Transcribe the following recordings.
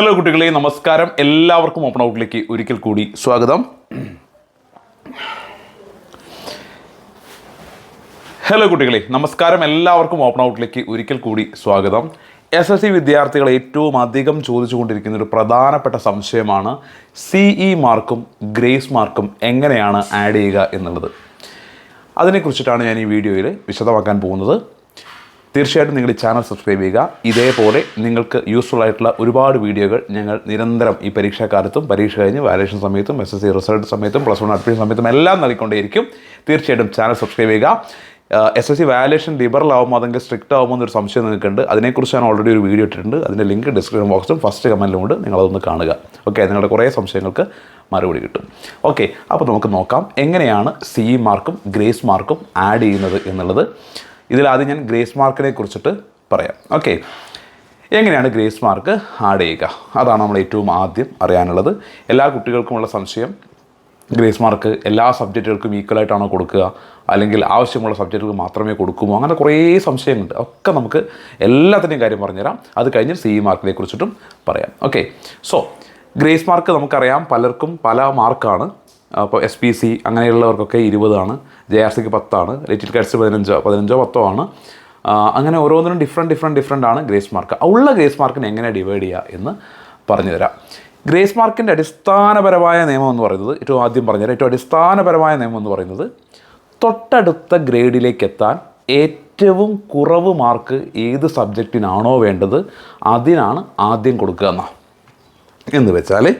Hello കുട്ടികളെ നമസ്കാരം. എല്ലാവർക്കും ഓപ്പൺ ഔട്ടിലേക്ക് ഒരിക്കൽ കൂടി സ്വാഗതം. ഹലോ കുട്ടികളെ നമസ്കാരം. എല്ലാവർക്കും ഓപ്പൺ ഔട്ടിലേക്ക് ഒരിക്കൽ കൂടി സ്വാഗതം. എസ് എസ് സി വിദ്യാർത്ഥികൾ ഏറ്റവും അധികം ചോദിച്ചുകൊണ്ടിരിക്കുന്ന ഒരു പ്രധാനപ്പെട്ട സംശയമാണ് സിഇ മാർക്കും ഗ്രേസ് മാർക്കും എങ്ങനെയാണ് ആഡ് ചെയ്യുക എന്നുള്ളത്. അതിനെക്കുറിച്ചിട്ടാണ് ഞാൻ ഈ വീഡിയോയിൽ വിശദമാക്കാൻ പോകുന്നത്. തീർച്ചയായിട്ടും നിങ്ങൾ ഈ ചാനൽ സബ്സ്ക്രൈബ് ചെയ്യുക. ഇതേപോലെ നിങ്ങൾക്ക് യൂസ്ഫുൾ ആയിട്ടുള്ള ഒരുപാട് വീഡിയോകൾ ഞങ്ങൾ നിരന്തരം ഈ പരീക്ഷാക്കാലത്തും പരീക്ഷ കഴിഞ്ഞ് വാലേഷൻ സമയത്തും എസ് എസ് സി റിസൾട്ട് സമയത്തും പ്ലസ് വൺ അഡ്മിഷൻ സമയത്തും എല്ലാം നൽകിക്കൊണ്ടേയിരിക്കും. തീർച്ചയായിട്ടും ചാനൽ സബ്സ്ക്രൈബ് ചെയ്യുക. S S C valuation liberal ആകുമോ അതെങ്കിൽ സ്ട്രിക്റ്റ് ആവുമോ എന്നൊരു സംശയം നിങ്ങൾക്കുണ്ട്. അതിനെക്കുറിച്ച് ഞാൻ ഓൾറെഡി ഒരു വീഡിയോ ഇട്ടിട്ടുണ്ട്. അതിന്റെ ലിങ്ക് ഡിസ്ക്രിപ്ഷൻ ബോക്സും ഫസ്റ്റ് കമന്റിലും ഉണ്ട്. നിങ്ങളതൊന്ന് കാണുക. ഓക്കെ നിങ്ങളുടെ കുറേ സംശയങ്ങൾക്ക് മറുപടി കിട്ടും. ഓക്കെ അപ്പോൾ നമുക്ക് നോക്കാം. എങ്ങനെയാണ് സി മാർക്കും ഗ്രേസ് മാർക്കും ആഡ് ചെയ്യുന്നത് എന്നുള്ളത്. ഇതിൽ ആദ്യം ഞാൻ ഗ്രേസ് മാർക്കിനെ കുറിച്ചിട്ട് പറയാം. ഓക്കെ എങ്ങനെയാണ് ഗ്രേസ് മാർക്ക് ആഡ് ചെയ്യുക? അതാണ് നമ്മൾ ഏറ്റവും ആദ്യം അറിയാനുള്ളത്. എല്ലാ കുട്ടികൾക്കുമുള്ള സംശയം ഗ്രേസ് മാർക്ക് എല്ലാ സബ്ജക്റ്റുകൾക്കും ഈക്വലായിട്ടാണോ കൊടുക്കുക? അല്ലെങ്കിൽ ആവശ്യമുള്ള സബ്ജക്റ്റുകൾ മാത്രമേ കൊടുക്കുമോ? അങ്ങനെ കുറേ സംശയങ്ങളുണ്ട്. ഒക്കെ നമുക്ക് എല്ലാത്തിന്റെയും കാര്യം പറഞ്ഞുതരാം. അത് കഴിഞ്ഞ് സി മാർക്കിനെ കുറിച്ചിട്ടും പറയാം. ഓക്കെ സോ ഗ്രേസ് മാർക്ക് നമുക്കറിയാം പലർക്കും പല മാർക്കാണ്. അപ്പോൾ എസ് പി സി അങ്ങനെയുള്ളവർക്കൊക്കെ ഇരുപതാണ് ജെ ആർ സിക്ക് പത്താണ് ലിറ്റിൽ കാറ്റ്സ് പതിനഞ്ചോ പതിനഞ്ചോ പത്തോ ആണ്. അങ്ങനെ ഓരോന്നിനും ഡിഫറെന്റ് ഡിഫറെന്റ് ഡിഫറെന്റ് ആണ് ഗ്രേസ് മാർക്ക്. ഉള്ള ഗ്രേസ് മാർക്കിനെ എങ്ങനെ ഡിവൈഡ് ചെയ്യുക എന്ന് പറഞ്ഞു തരാം ഗ്രേസ് മാർക്കിന്റെ അടിസ്ഥാനപരമായ നിയമം എന്ന് പറയുന്നത് ഏറ്റവും ആദ്യം പറഞ്ഞുതരാം. ഏറ്റവും അടിസ്ഥാനപരമായ നിയമം എന്ന് പറയുന്നത് തൊട്ടടുത്ത ഗ്രേഡിലേക്ക് എത്താൻ ഏറ്റവും കുറവ് മാർക്ക് ഏത് സബ്ജക്റ്റിനാണോ വേണ്ടത് അതിനാണ് ആദ്യം കൊടുക്കുക എന്ന്. വെച്ചാൽ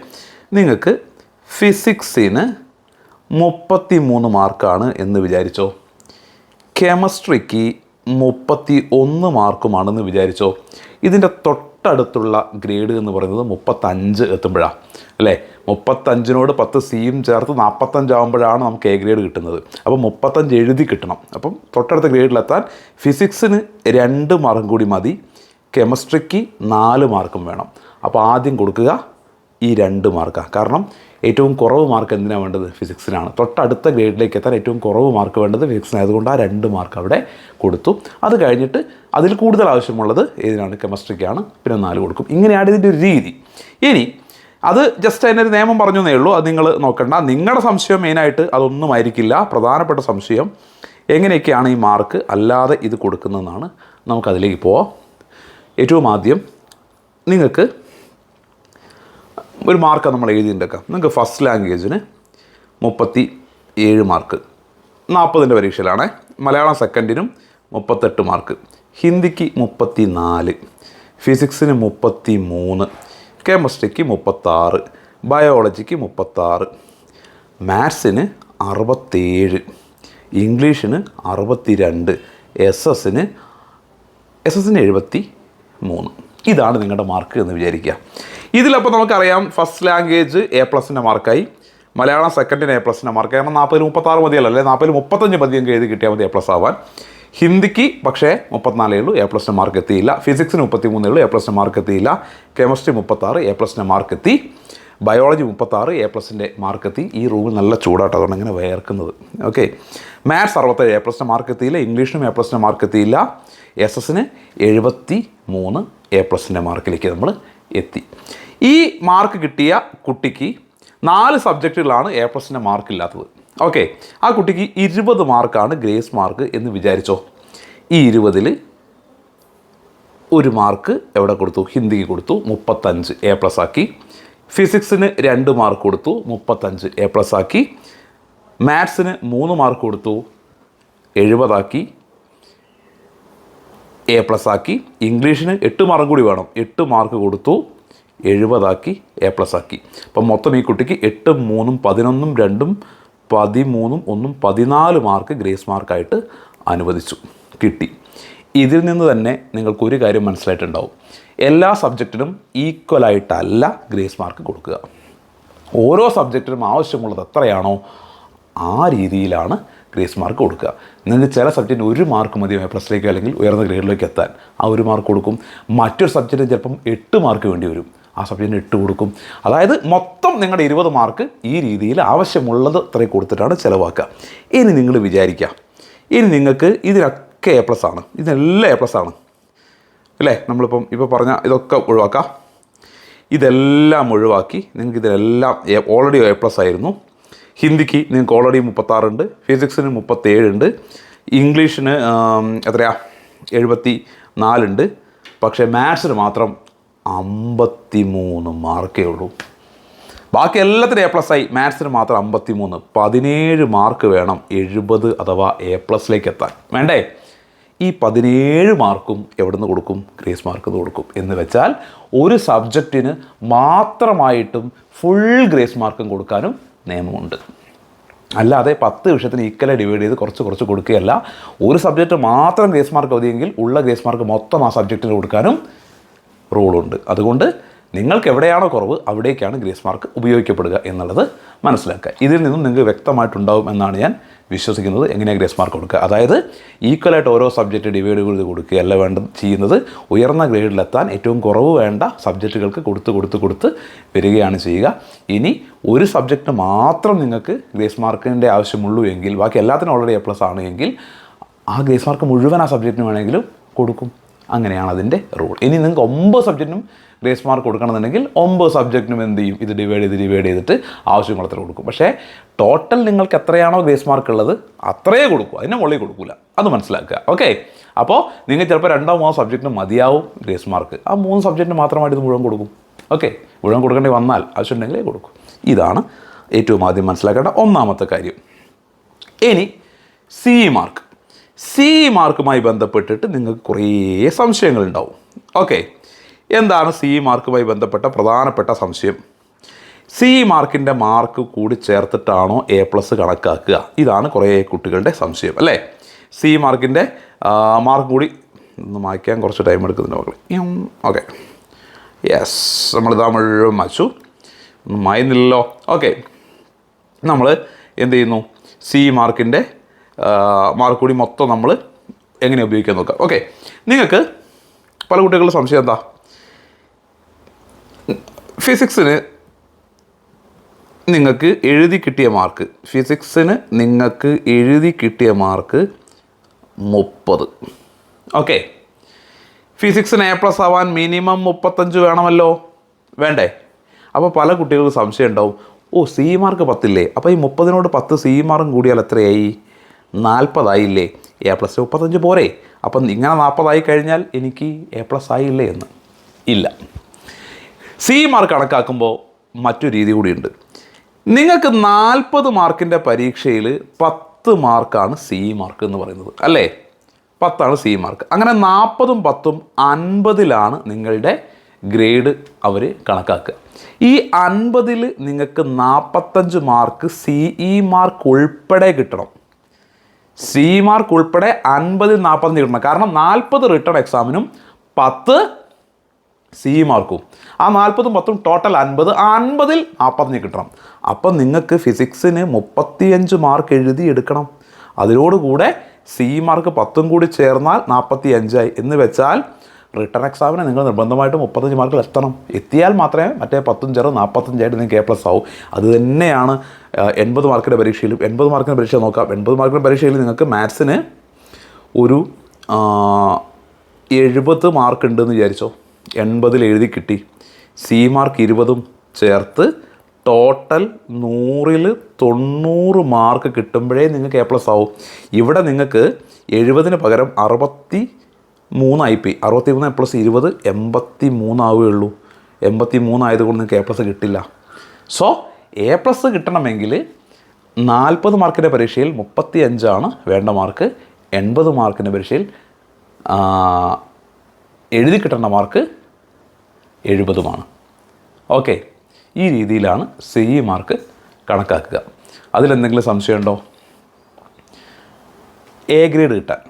നിങ്ങൾക്ക് ഫിസിക്സിന് മുപ്പത്തി മൂന്ന് മാർക്കാണ് എന്ന് വിചാരിച്ചോ? കെമിസ്ട്രിക്ക് മുപ്പത്തി ഒന്ന് മാർക്കുമാണെന്ന് വിചാരിച്ചോ? ഇതിന്റെ തൊട്ടടുത്തുള്ള ഗ്രേഡ് എന്ന് പറയുന്നത് മുപ്പത്തഞ്ച് എത്തുമ്പോഴാണ് അല്ലേ? മുപ്പത്തഞ്ചിനോട് പത്ത് സിയും ചേർത്ത് നാൽപ്പത്തഞ്ചാകുമ്പോഴാണ് നമുക്ക് എ ഗ്രേഡ് കിട്ടുന്നത്. അപ്പോൾ മുപ്പത്തഞ്ച് എഴുതി കിട്ടണം. അപ്പം തൊട്ടടുത്ത ഗ്രേഡിലെത്താൻ ഫിസിക്സിന് രണ്ട് മാർക്കും കൂടി മതി കെമിസ്ട്രിക്ക് നാല് മാർക്കും വേണം. അപ്പോൾ ആദ്യം കൊടുക്കുക ഈ രണ്ട് മാർക്കാണ് കാരണം ഏറ്റവും കുറവ് മാർക്ക് എന്തിനാണ് വേണ്ടത്? ഫിസിക്സിനാണ്. തൊട്ടടുത്ത ഗ്രേഡിലേക്ക് എത്താൻ ഏറ്റവും കുറവ് മാർക്ക് വേണ്ടത് ഫിസിക്സിന് അതുകൊണ്ട് ആ രണ്ട് മാർക്ക് അവിടെ കൊടുത്തു. അത് കഴിഞ്ഞിട്ട് അതിൽ കൂടുതൽ ആവശ്യമുള്ളത് ഏതിനാണ്? കെമിസ്ട്രിക്കാണ്. പിന്നെ നാല് കൊടുക്കും. ഇങ്ങനെയാണ് ഇതിന്റെ ഒരു രീതി. ഇനി അത് ജസ്റ്റ് അതിന്റെ ഒരു നിയമം പറഞ്ഞു എന്നേ ഉള്ളൂ. അത് നിങ്ങൾ നോക്കണ്ട. നിങ്ങളുടെ സംശയം മെയിനായിട്ട് അതൊന്നുമായിരിക്കില്ല പ്രധാനപ്പെട്ട സംശയം എങ്ങനെയൊക്കെയാണ് ഈ മാർക്ക്? അല്ലാതെ ഇത് കൊടുക്കുന്നതെന്നാണ്. നമുക്കതിലേക്ക് പോവാം. ഏറ്റവും ആദ്യം നിങ്ങൾക്ക് ഒരു മാർക്ക് നമ്മൾ എഴുതിയിട്ടുണ്ടാക്കാം നിങ്ങൾക്ക് ഫസ്റ്റ് ലാംഗ്വേജിന് മുപ്പത്തി ഏഴ് മാർക്ക് നാൽപ്പതിന്റെ പരീക്ഷയിലാണ്. മലയാളം സെക്കൻഡിനും മുപ്പത്തെട്ട് മാർക്ക് ഹിന്ദിക്ക് മുപ്പത്തി നാല് ഫിസിക്സിന് മുപ്പത്തി മൂന്ന് കെമിസ്ട്രിക്ക് മുപ്പത്താറ്. ബയോളജിക്ക് മുപ്പത്താറ്. മാത്സിന് അറുപത്തേഴ്. ഇംഗ്ലീഷിന് അറുപത്തി രണ്ട് എസ് എസിന് എസ് എസിന് എഴുപത്തി മൂന്ന് ഇതാണ് നിങ്ങളുടെ മാർക്ക് എന്ന് വിചാരിക്കുക. ഇതിലപ്പോൾ നമുക്കറിയാം ഫസ്റ്റ് ലാംഗ്വേജ് എ പ്ലസിന്റെ മാർക്കായി മലയാളം സെക്കൻഡിന് എ പ്ലസിന്റെ മാർക്ക് കാരണം നാൽപ്പതിൽ മുപ്പത്താറ് മതിയല്ലോ അല്ലെങ്കിൽ നാൽപ്പതിൽ മുപ്പത്തഞ്ച് മതിയും എഴുതി കിട്ടിയാൽ മതി എ പ്ലസ് ആവാൻ ഹിന്ദിക്ക് പക്ഷേ മുപ്പത്തിനാലേ ഉള്ളൂ എ പ്ലസിന്റെ മാർക്ക് എത്തിയില്ല ഫിസിക്സിന് മുപ്പത്തി മൂന്നേ ഉള്ളൂ എ പ്ലസിന്റെ മാർക്ക് എത്തിയില്ല കെമിസ്ട്രി മുപ്പത്താറ് എ പ്ലസിന്റെ മാർക്ക് എത്തി ബയോളജി മുപ്പത്താറ് എ പ്ലസിന്റെ മാർക്ക് എത്തി ഈ റൂമിൽ നല്ല ചൂടാട്ടോ അതുകൊണ്ട് ഇങ്ങനെ വേർക്കുന്നത് ഓക്കെ മാത്സ് അറുപത്തേഴ് എ പ്ലസിന്റെ മാർക്ക് എത്തിയില്ല ഇംഗ്ലീഷിനും എ പ്ലസിന്റെ മാർക്ക് എത്തിയില്ല എസ് എസിന് എഴുപത്തി മൂന്ന് എ പ്ലസിന്റെ മാർക്കിലേക്ക് നമ്മൾ എത്തി. ഈ മാർക്ക് കിട്ടിയ കുട്ടിക്ക് നാല് സബ്ജക്റ്റുകളാണ് എ പ്ലസിന്റെ മാർക്ക് ഇല്ലാത്തത്. ഓക്കെ ആ കുട്ടിക്ക് ഇരുപത് മാർക്കാണ് ഗ്രേസ് മാർക്ക് എന്ന് വിചാരിച്ചോ? ഈ ഇരുപതിൽ ഒരു മാർക്ക് എവിടെ കൊടുത്തു? ഹിന്ദിക്ക് കൊടുത്തു. മുപ്പത്തഞ്ച് എ പ്ലസ് ആക്കി. ഫിസിക്സിന് രണ്ട് മാർക്ക് കൊടുത്തു. മുപ്പത്തഞ്ച് എ പ്ലസ് ആക്കി. മാത്സിന് മൂന്ന് മാർക്ക് കൊടുത്തു. എഴുപതാക്കി. എ പ്ലസ് ആക്കി ഇംഗ്ലീഷിന് എട്ട് മാർക്ക് കൂടി വേണം. എട്ട് മാർക്ക് കൊടുത്തു എഴുപതാക്കി എ പ്ലസ് ആക്കി. അപ്പം മൊത്തം ഈ കുട്ടിക്ക് എട്ടും മൂന്നും പതിനൊന്നും രണ്ടും പതിമൂന്നും ഒന്നും പതിനാല് മാർക്ക് ഗ്രേസ് മാർക്കായിട്ട് അനുവദിച്ചു. കിട്ടി. ഇതിൽ നിന്ന് തന്നെ നിങ്ങൾക്ക് ഒരു കാര്യം മനസ്സിലായിട്ടുണ്ടാവും. എല്ലാ സബ്ജക്റ്റിനും ഈക്വലായിട്ടല്ല ഗ്രേസ് മാർക്ക് കൊടുക്കുക. ഓരോ സബ്ജക്റ്റിനും ആവശ്യമുള്ളത് എത്രയാണോ ആ രീതിയിലാണ് ഗ്രേസ് മാർക്ക് കൊടുക്കുക. നിങ്ങൾക്ക് ചില സബ്ജക്റ്റിന് ഒരു മാർക്ക് മതി പ്ലസിലേക്ക് അല്ലെങ്കിൽ ഉയർന്ന ഗ്രേഡിലേക്ക് എത്താൻ. ആ ഒരു മാർക്ക് കൊടുക്കും. മറ്റൊരു സബ്ജക്റ്റിന് ചിലപ്പം എട്ട് മാർക്ക് വേണ്ടി വരും. ആ സബ്ജക്റ്റിന് എട്ട് കൊടുക്കും. അതായത് മൊത്തം നിങ്ങളുടെ ഇരുപത് മാർക്ക് ഈ രീതിയിൽ ആവശ്യമുള്ളത് അത്രയും കൊടുത്തിട്ടാണ് ചിലവാക്കുക. ഇനി നിങ്ങൾ വിചാരിക്കുക. ഇനി നിങ്ങൾക്ക് ഇതിനൊക്കെ എ പ്ലസ് ആണ്. ഇതിനെല്ലാം എ പ്ലസ് ആണ്. അല്ലേ? നമ്മളിപ്പം ഇപ്പോൾ പറഞ്ഞ ഇതൊക്കെ ഒഴിവാക്കാം. ഇതെല്ലാം ഒഴിവാക്കി നിങ്ങൾക്ക് ഇതിലെല്ലാം ഓൾറെഡി എ പ്ലസ് ആയിരുന്നു. ഹിന്ദിക്ക് നിങ്ങൾക്ക് ഓൾറെഡി മുപ്പത്താറുണ്ട് ഫിസിക്സിന് മുപ്പത്തേഴുണ്ട് ഇംഗ്ലീഷിന് എത്രയാ? എഴുപത്തി നാലുണ്ട് പക്ഷേ മാത്സിന് മാത്രം അമ്പത്തി മൂന്ന് മാർക്കേ ഉള്ളൂ ബാക്കി എല്ലാത്തിനും എ പ്ലസ് ആയി. മാത്സിന് മാത്രം അമ്പത്തി മൂന്ന് പതിനേഴ് മാർക്ക് വേണം എഴുപത് അഥവാ എ പ്ലസിലേക്ക് എത്താൻ വേണ്ടേ? ഈ പതിനേഴ് മാർക്കും എവിടെ നിന്ന് കൊടുക്കും? ഗ്രേസ് മാർക്ക് നിന്ന് കൊടുക്കും. എന്ന് വെച്ചാൽ ഒരു സബ്ജക്റ്റിന് മാത്രമായിട്ടും ഫുൾ ഗ്രേസ് മാർക്കും കൊടുക്കാനും നിയമമുണ്ട്. അല്ലാതെ പത്ത് വിഷയത്തിന് ഈക്വലായി ഡിവൈഡ് ചെയ്ത് കുറച്ച് കുറച്ച് കൊടുക്കുകയല്ല. ഒരു സബ്ജക്റ്റ് മാത്രം ഗ്രേസ് മാർക്ക് അവധിയെങ്കിൽ ഉള്ള ഗ്രേസ് മാർക്ക് മൊത്തം ആ സബ്ജക്റ്റിന് കൊടുക്കാനും റൂളുണ്ട്. അതുകൊണ്ട് നിങ്ങൾക്ക് എവിടെയാണോ കുറവ് അവിടേക്കാണ് ഗ്രേസ് മാർക്ക് ഉപയോഗിക്കപ്പെടുക എന്നുള്ളത് മനസ്സിലാക്കുക. ഇതിൽ നിന്നും നിങ്ങൾക്ക് വ്യക്തമായിട്ടുണ്ടാവും എന്നാണ് ഞാൻ വിശ്വസിക്കുന്നത്. എങ്ങനെയാണ് ഗ്രേസ് മാർക്ക് കൊടുക്കുക? അതായത് ഈക്വലായിട്ട് ഓരോ സബ്ജക്റ്റ് ഡിവൈഡ് ചെയ്ത് കൊടുക്കുകയല്ല വേണ്ട ചെയ്യുന്നത് ഉയർന്ന ഗ്രേഡിലെത്താൻ ഏറ്റവും കുറവ് വേണ്ട സബ്ജക്റ്റുകൾക്ക് കൊടുത്ത് കൊടുത്ത് കൊടുത്ത് വരികയാണ് ചെയ്യുക. ഇനി ഒരു സബ്ജക്റ്റ് മാത്രം നിങ്ങൾക്ക് ഗ്രേസ് മാർക്കിന്റെ ആവശ്യമുള്ളൂ എങ്കിൽ ബാക്കി എല്ലാത്തിനും ഓൾറെഡി എ പ്ലസ് ആണ് എങ്കിൽ ആ ഗ്രേസ് മാർക്ക് മുഴുവൻ ആ സബ്ജക്റ്റിന് വേണമെങ്കിലും കൊടുക്കും. അങ്ങനെയാണ് അതിന്റെ റൂൾ ഇനി നിങ്ങൾക്ക് ഒമ്പത് സബ്ജക്റ്റിനും ഗ്രേസ് മാർക്ക് കൊടുക്കണമെന്നുണ്ടെങ്കിൽ ഒമ്പത് സബ്ജക്റ്റിനും എന്ത് ചെയ്യും? ഇത് ഡിവൈഡ് ചെയ്ത് ഡിവൈഡ് ചെയ്തിട്ട് ആവശ്യമുള്ളത്ര കൊടുക്കും. പക്ഷേ ടോട്ടൽ നിങ്ങൾക്ക് എത്രയാണോ ഗ്രേസ് മാർക്ക് ഉള്ളത് അത്രയേ കൊടുക്കൂ. അതിനെ മുകളിൽ കൊടുക്കില്ല അത് മനസ്സിലാക്കുക. ഓക്കെ അപ്പോൾ നിങ്ങൾ ചിലപ്പോൾ രണ്ടോ മൂന്നോ സബ്ജക്റ്റിന് മതിയാവും ഗ്രേസ് മാർക്ക് ആ മൂന്ന് സബ്ജക്റ്റിന് മാത്രമായിട്ട് ഇത് മുഴുവൻ കൊടുക്കും. ഓക്കെ മുഴുവൻ കൊടുക്കേണ്ടി വന്നാൽ ആവശ്യമുണ്ടെങ്കിലേ കൊടുക്കും. ഇതാണ് ഏറ്റവും ആദ്യം മനസ്സിലാക്കേണ്ട ഒന്നാമത്തെ കാര്യം. ഇനി സി മാർക്ക് സി മാർക്കുമായി ബന്ധപ്പെട്ടിട്ട് നിങ്ങൾക്ക് കുറേ സംശയങ്ങളുണ്ടാവും. ഓക്കെ. എന്താണ് സി മാർക്കുമായി ബന്ധപ്പെട്ട പ്രധാനപ്പെട്ട സംശയം? സി മാർക്കിന്റെ മാർക്ക് കൂടി ചേർത്തിട്ടാണോ എ പ്ലസ് കണക്കാക്കുക? ഇതാണ് കുറേ കുട്ടികളുടെ സംശയം അല്ലേ? സി മാർക്കിന്റെ മാർക്ക് കൂടി ഒന്ന് മായ്ക്കാൻ കുറച്ച് ടൈം എടുക്കുന്നുണ്ട് മക്കളെ. ഓക്കെ. യെസ് നമ്മൾ മുഴുവൻ മാച്ചു ഒന്നും മായുന്നില്ലല്ലോ. ഓക്കെ. നമ്മൾ എന്ത് ചെയ്യുന്നു? സി മാർക്കിന്റെ മാർക്ക് കൂടി മൊത്തം നമ്മൾ എങ്ങനെ ഉപയോഗിക്കാൻ നോക്കാം. ഓക്കെ നിങ്ങൾക്ക് പല കുട്ടികളുടെ സംശയം എന്താ? ഫിസിക്സിന് നിങ്ങൾക്ക് എഴുതി കിട്ടിയ മാർക്ക് ഫിസിക്സിന് നിങ്ങൾക്ക് എഴുതി കിട്ടിയ മാർക്ക് മുപ്പത്. ഓക്കെ ഫിസിക്സിന് എ പ്ലസ് ആവാൻ മിനിമം മുപ്പത്തഞ്ച് വേണമല്ലോ? വേണ്ടേ? അപ്പോൾ പല കുട്ടികൾക്ക് സംശയം ഉണ്ടാവും. ഓ സി മാർക്ക് പത്തില്ലേ? അപ്പോൾ ഈ മുപ്പതിനോട് പത്ത് സി മാർക്കും കൂടിയാൽ എത്രയായി? നാൽപ്പതായില്ലേ? എ പ്ലസ് മുപ്പത്തഞ്ച് പോരെ. അപ്പം ഇങ്ങനെ നാൽപ്പതായി കഴിഞ്ഞാൽ എനിക്ക് എ പ്ലസ് ആയില്ലേ എന്ന്? ഇല്ല. സി മാർക്ക് കണക്കാക്കുമ്പോൾ മറ്റൊരു രീതി കൂടിയുണ്ട്. നിങ്ങൾക്ക് നാൽപ്പത് മാർക്കിന്റെ പരീക്ഷയിൽ പത്ത് മാർക്കാണ് സി മാർക്ക് എന്ന് പറയുന്നത്. അല്ലേ? പത്താണ് സി മാർക്ക്. അങ്ങനെ നാൽപ്പതും പത്തും അൻപതിലാണ് നിങ്ങളുടെ ഗ്രേഡ് അവർ കണക്കാക്കുക. ഈ അൻപതിൽ നിങ്ങൾക്ക് നാൽപ്പത്തഞ്ച് മാർക്ക് സി ഇ മാർക്ക് ഉൾപ്പെടെ കിട്ടണം. സി മാർക്ക് ഉൾപ്പെടെ അൻപതിൽ നാൽപ്പത്തഞ്ച് കിട്ടണം കാരണം നാൽപ്പത് റിട്ടേൺ എക്സാമിനും പത്ത് സി മാർക്കും ആ നാൽപ്പതും പത്തും ടോട്ടൽ അൻപത് ആ അൻപതിൽ നാൽപ്പത്തഞ്ച് കിട്ടണം. അപ്പം നിങ്ങൾക്ക് ഫിസിക്സിന് മുപ്പത്തിയഞ്ച് മാർക്ക് എഴുതി എടുക്കണം. അതിനോടുകൂടെ സി മാർക്ക് പത്തും കൂടി ചേർന്നാൽ നാൽപ്പത്തി അഞ്ചായി എന്ന് വെച്ചാൽ റിട്ടേൺ എക്സാമിന് നിങ്ങൾ നിർബന്ധമായിട്ടും മുപ്പത്തഞ്ച് മാർക്കിൽ എത്തണം. എത്തിയാൽ മാത്രമേ മറ്റേ പത്തും ചെറു നാൽപ്പത്തഞ്ചായിട്ട് നിങ്ങൾക്ക് എ പ്ലസ് ആവും. അത് തന്നെയാണ് എൺപത് മാർക്കിന്റെ പരീക്ഷയിലും. എൺപത് മാർക്കിന്റെ പരീക്ഷ നോക്കാം. എൺപത് മാർക്കിന്റെ പരീക്ഷയിൽ നിങ്ങൾക്ക് മാത്സിന് ഒരു എഴുപത് മാർക്ക് ഉണ്ടെന്ന് വിചാരിച്ചോ. എൺപതിൽ എഴുതി കിട്ടി. സി മാർക്ക് ഇരുപതും ചേർത്ത് ടോട്ടൽ നൂറിൽ തൊണ്ണൂറ് മാർക്ക് കിട്ടുമ്പോഴേ നിങ്ങൾക്ക് എ പ്ലസ് ആവും. ഇവിടെ നിങ്ങൾക്ക് എഴുപതിന് പകരം അറുപത്തി മൂന്നായി പി അറുപത്തി മൂന്ന് പ്ലസ് ഇരുപത് എൺപത്തി മൂന്നാവുകയുള്ളൂ എൺപത്തി മൂന്നായതുകൊണ്ട് നിങ്ങൾക്ക് എ പ്ലസ് കിട്ടില്ല. സോ എ പ്ലസ് കിട്ടണമെങ്കിൽ നാൽപ്പത് മാർക്കിന്റെ പരീക്ഷയിൽ മുപ്പത്തി അഞ്ചാണ് വേണ്ട മാർക്ക് എൺപത് മാർക്കിന്റെ പരീക്ഷയിൽ എഴുതി കിട്ടേണ്ട മാർക്ക് എഴുപതുമാണ്. ഓക്കെ ഈ രീതിയിലാണ് സി ഇ മാർക്ക് കണക്കാക്കുക. അതിലെന്തെങ്കിലും സംശയമുണ്ടോ? എ ഗ്രേഡ് കിട്ടാൻ.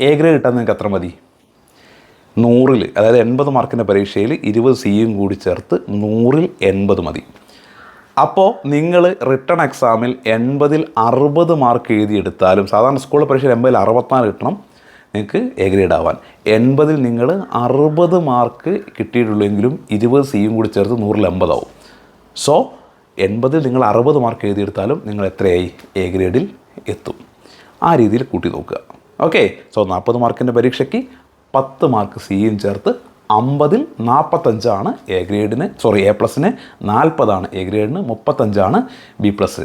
എ ഗ്രേഡ് കിട്ടാൻ നിങ്ങൾക്ക് എത്ര മതി? നൂറിൽ അതായത് എൺപത് മാർക്കിന്റെ പരീക്ഷയിൽ ഇരുപത് സിയും കൂടി ചേർത്ത് നൂറിൽ എൺപത് മതി. അപ്പോൾ നിങ്ങൾ റിട്ടേൺ എക്സാമിൽ എൺപതിൽ അറുപത് മാർക്ക് എഴുതിയെടുത്താലും സാധാരണ സ്കൂൾ പരീക്ഷയിൽ എൺപതിൽ അറുപത്തിനാല് കിട്ടണം നിങ്ങൾക്ക് എ ഗ്രേഡ് ആവാൻ. എൺപതിൽ നിങ്ങൾ അറുപത് മാർക്ക് കിട്ടിയിട്ടുള്ളെങ്കിലും ഇരുപത് സിയും കൂടി ചേർത്ത് നൂറിൽ എൺപതാവും സോ എൺപതിൽ നിങ്ങൾ അറുപത് മാർക്ക് എഴുതിയെടുത്താലും നിങ്ങൾ എത്രയായി? എ ഗ്രേഡിൽ എത്തും. ആ രീതിയിൽ കൂട്ടി നോക്കുക. ഓക്കെ? സോ നാൽപ്പത് മാർക്കിന്റെ പരീക്ഷയ്ക്ക് പത്ത് മാർക്ക് സിയും ചേർത്ത് അമ്പതിൽ നാൽപ്പത്തഞ്ചാണ് എ ഗ്രേഡിന് സോറി എ പ്ലസിന് നാൽപ്പതാണ് എ ഗ്രേഡിന് മുപ്പത്തഞ്ചാണ് ബി പ്ലസ്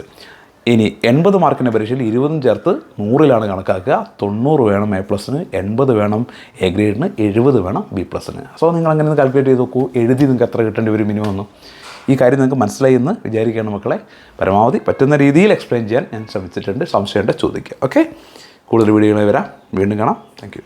ഇനി എൺപത് മാർക്കിന്റെ പരീക്ഷയിൽ ഇരുപതും ചേർത്ത് നൂറിലാണ് കണക്കാക്കുക. തൊണ്ണൂറ് വേണം എ പ്ലസിന് എൺപത് വേണം എ ഗ്രേഡിന് എഴുപത് വേണം ബി പ്ലസിന് സോ നിങ്ങൾ അങ്ങനെ ഒന്ന് കാൽക്കുലേറ്റ് ചെയ്ത് നോക്കൂ. എഴുതി നിങ്ങൾക്ക് എത്ര കിട്ടേണ്ടി വരും മിനിമം ഒന്നും ഈ കാര്യം നിങ്ങൾക്ക് മനസ്സിലായി എന്ന് വിചാരിക്കുകയാണ് മക്കളെ. പരമാവധി പറ്റുന്ന രീതിയിൽ എക്സ്പ്ലെയിൻ ചെയ്യാൻ ഞാൻ ശ്രമിച്ചിട്ടുണ്ട്. സംശയമുണ്ട് ചോദിക്കുക ഓക്കെ കൂടുതൽ വീഡിയോകളെ വരാം. വീണ്ടും കാണാം. താങ്ക്